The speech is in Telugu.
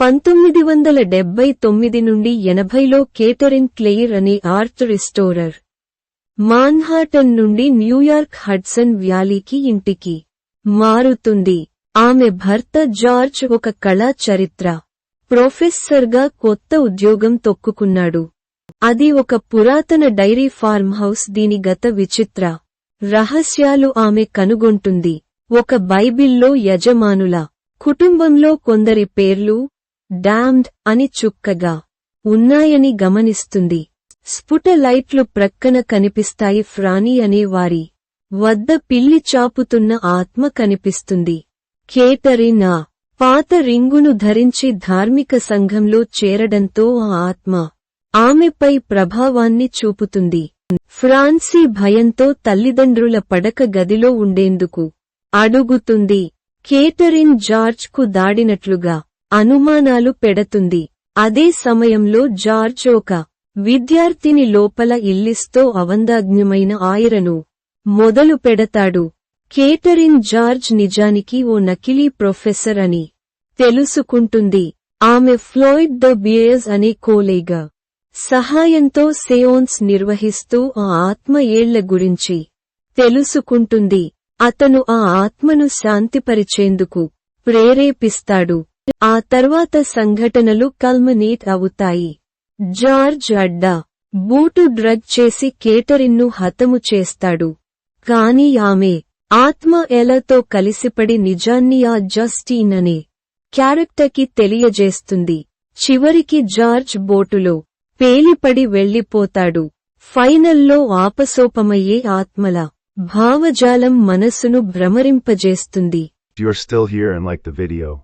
పంతొమ్మిది వందల డెబ్బై తొమ్మిది నుండి ఎనభైలో కేటరిన్ క్లెయిర్ అనే ఆర్ట్ రిస్టోరర్ మాన్హాటన్ నుండి న్యూయార్క్ హడ్సన్ వ్యాలీకి ఇంటికి మారుతుంది. ఆమె భర్త జార్జ్ ఒక కళా చరిత్ర. ప్రొఫెసర్గా కొత్త ఉద్యోగం తొక్కుకున్నాడు. అది ఒక పురాతన డైరీ ఫార్మ్ హౌస్ దీని గత విచిత్ర రహస్యాలు ఆమె కనుగొంటుంది. ఒక బైబిల్లో యజమానుల కుటుంబంలో కొందరి పేర్లు డామ్డ్ అని చుక్కగా ఉన్నాయని గమనిస్తుంది. స్ఫుట లైట్లు ప్రక్కన కనిపిస్తాయి. ఫ్రానీ అనే వారి వద్ద పిల్లి చాపుతున్న ఆత్మ కనిపిస్తుంది. కేటరీనా పాత రింగును ధరించి ధార్మిక సంఘంలో చేరడంతో ఆ ఆత్మ ఆమెపై ప్రభావాన్ని చూపుతుంది. ఫ్రాన్సీ భయంతో తల్లిదండ్రుల పడక గదిలో ఉండేందుకు అడుగుతుంది. కేటరిన్ జార్జ్కు దాడినట్లుగా అనుమానాలు పెడుతుంది. అదే సమయంలో జార్జ్ ఒక విద్యార్థిని లోపల ఇల్లిస్తో అవందాజ్ఞమైన ఆయరను మొదలు పెడతాడు. కేటరిన్ జార్జ్ నిజానికి ఓ నకిలీ ప్రొఫెసర్ అని తెలుసుకుంటుంది. ఆమె ఫ్లోయిడ్ ద బియర్స్ అనే కోలేగా సహాయంతో సేయోన్స్ నిర్వహిస్తూ ఆ ఆత్మ ఏళ్ళ గురించి తెలుసుకుంటుంది. అతను ఆ ఆత్మను శాంతిపరిచేందుకు ప్రేరేపిస్తాడు. ఆ తర్వాత సంఘటనలు కల్మనేట్ అవుతాయి. జార్జ్ అడ్డా బూటు డ్రగ్ చేసి కేటరిన్ను హతము చేస్తాడు. కాని ఆమె ఆత్మ ఎలతో కలిసిపడి నిజాన్ని ఆ జస్టీన్ అనే క్యారెక్టర్కి తెలియజేస్తుంది. చివరికి జార్జ్ బోటులో పేలిపడి వెళ్ళిపోతాడు ఫైనల్లో ఆపసోపమయ్యే ఆత్మల భావజాలం మనసును భ్రమరింపజేస్తుంది. If still here and like the video,